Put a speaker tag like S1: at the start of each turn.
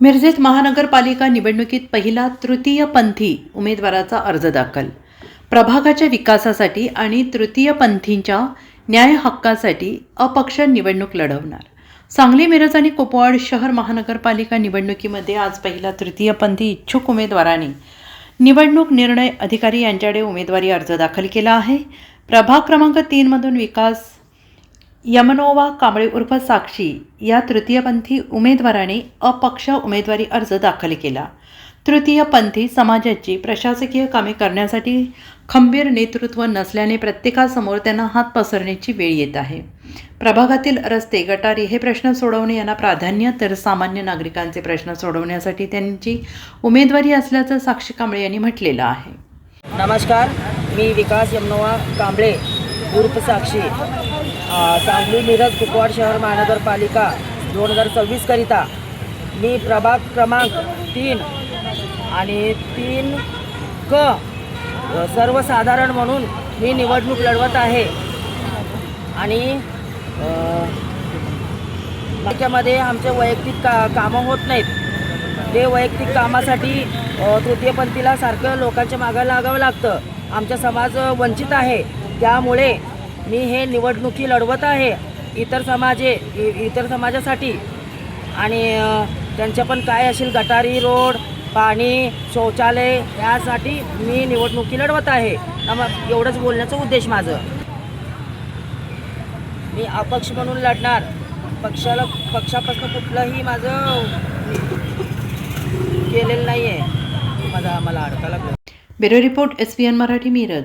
S1: मिरजेत महानगरपालिका निवडणुकीत पहिला तृतीयपंथी उमेदवाराचा अर्ज दाखल. प्रभागाच्या विकासासाठी आणि तृतीयपंथींच्या न्याय हक्कासाठी अपक्ष निवडणूक लढवणार. सांगली मिरज आणि कुपवाड शहर महानगरपालिका निवडणुकीमध्ये आज पहिला तृतीयपंथी इच्छुक उमेदवाराने निवडणूक निर्णय अधिकारी यांच्याकडे उमेदवारी अर्ज दाखल केला आहे. प्रभाग क्रमांक तीनमधून विकास यमनोवा कांबळे उर्फ साक्षी या तृतीयपंथी उमेदवाराने अपक्ष उमेदवारी अर्ज दाखल केला. तृतीयपंथी समाजाची प्रशासकीय कामे करण्यासाठी खंबीर नेतृत्व नसल्याने प्रत्येकासमोर त्यांना हात पसरण्याची वेळ येत आहे. प्रभागातील रस्ते गटारी हे प्रश्न सोडवणे यांना प्राधान्य तर सामान्य नागरिकांचे प्रश्न सोडवण्यासाठी त्यांची उमेदवारी असल्याचं साक्षी कांबळे यांनी म्हटलेलं आहे.
S2: नमस्कार मी विकास यमनोवा कांबळे उर्फ साक्षी. सांगली मिरज कुपवाड शहर महानगरपालिका दोन हजार सव्वीसकरिता मी प्रभाग क्रमांक तीन आणि तीन क सर्वसाधारण म्हणून मी निवडणूक लढवत आहे. आणि त्याच्यामध्ये आमचे वैयक्तिक का कामं होत नाहीत. ते वैयक्तिक कामासाठी तृतीयपंथीला सारखं लोकांच्या मागं लागावं लागतं. आमचा समाज वंचित आहे. त्यामुळे मी हे निवडणुकी लढवत आहे. इतर समाजे इ- इतर समाजासाठी. आणि त्यांच्या पण काय असेल गटारी रोड पाणी शौचालय यासाठी मी निवडणुकी लढवत आहे. मग एवढंच बोलण्याचा उद्देश माझं. मी अपक्ष म्हणून लढणार. पक्षाला पक्षापासून कुठलंही माझं केलेलं नाही आहे माझा मला अडका लागलं.
S1: Bureau report S P N Marathi Miraj.